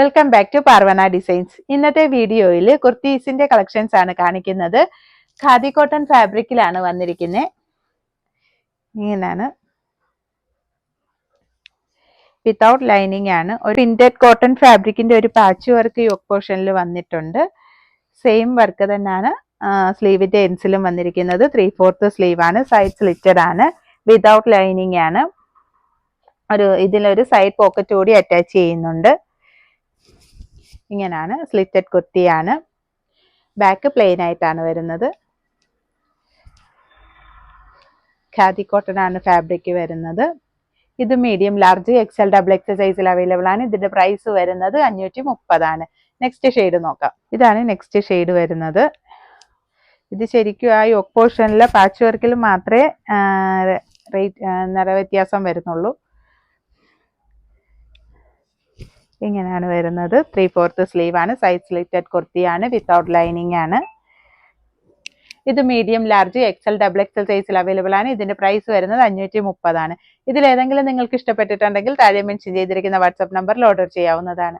Welcome back to Parvana designs ഇന്നത്തെ വീഡിയോയിൽ കുർത്തീസിന്റെ collections ആണ് കാണിക്കുന്നത്. ഖാദി കോട്ടൺ ഫാബ്രിക്കിലാണ് വന്നിരിക്കുന്നത് ഇങ്ങനെയാണ് വിത്തൗട്ട് ലൈനിങ് ആണ്. ഒരു പ്രിന്റഡ് കോട്ടൺ ഫാബ്രിക്കിന്റെ ഒരു പാച്ച് വർക്ക് യോക്ക് പോർഷനിൽ വന്നിട്ടുണ്ട്. സെയിം വർക്ക് തന്നെയാണ് സ്ലീവിന്റെ എൻസിലും വന്നിരിക്കുന്നത്. ത്രീ ഫോർത്ത് സ്ലീവ് ആണ് സൈഡ് സ്ലിറ്റഡ് ആണ് വിതൗട്ട് ലൈനിങ് ആണ്. ഒരു ഇതിലൊരു സൈഡ് പോക്കറ്റ് കൂടി അറ്റാച്ച് ചെയ്യുന്നുണ്ട്. ഇങ്ങനെയാണ് സ്ലിറ്റഡ് കുർത്തിയാണ് ബാക്ക് പ്ലെയിൻ ആയിട്ടാണ് വരുന്നത്. ഖാദി കോട്ടൺ ആണ് ഫാബ്രിക് വരുന്നത്. ഇത് medium large XL double XL സൈസിൽ അവൈലബിൾ ആണ്. ഇതിന്റെ പ്രൈസ് വരുന്നത് അഞ്ഞൂറ്റി മുപ്പതാണ് നെക്സ്റ്റ് ഷെയ്ഡ് നോക്കാം. ഇതാണ് നെക്സ്റ്റ് ഷെയ്ഡ് വരുന്നത്. ഇത് ശരിക്കും ആ യോക്ക് പോർഷനിലെ പാച്ച് വർക്കിൽ മാത്രമേ റേറ്റ് നിറവ്യത്യാസം വരുന്നുള്ളൂ. ഇങ്ങനെയാണ് വരുന്നത്. ത്രീ ഫോർത്ത് ആണ്. സൈഡ് സ്ലിറ്റഡ് കുർത്തിയാണ്. വിത്തൗട്ട് ലൈനിങ് ആണ്. ഇത് medium large XL double XL സൈസിൽ അവൈലബിൾ ആണ്. ഇതിന്റെ പ്രൈസ് വരുന്നത് അഞ്ഞൂറ്റി മുപ്പതാണ് ഇതിലേതെങ്കിലും നിങ്ങൾക്ക് ഇഷ്ടപ്പെട്ടിട്ടുണ്ടെങ്കിൽ താഴെ മെൻഷൻ ചെയ്തിരിക്കുന്ന വാട്സ്ആപ്പ് നമ്പറിൽ ഓർഡർ ചെയ്യാവുന്നതാണ്.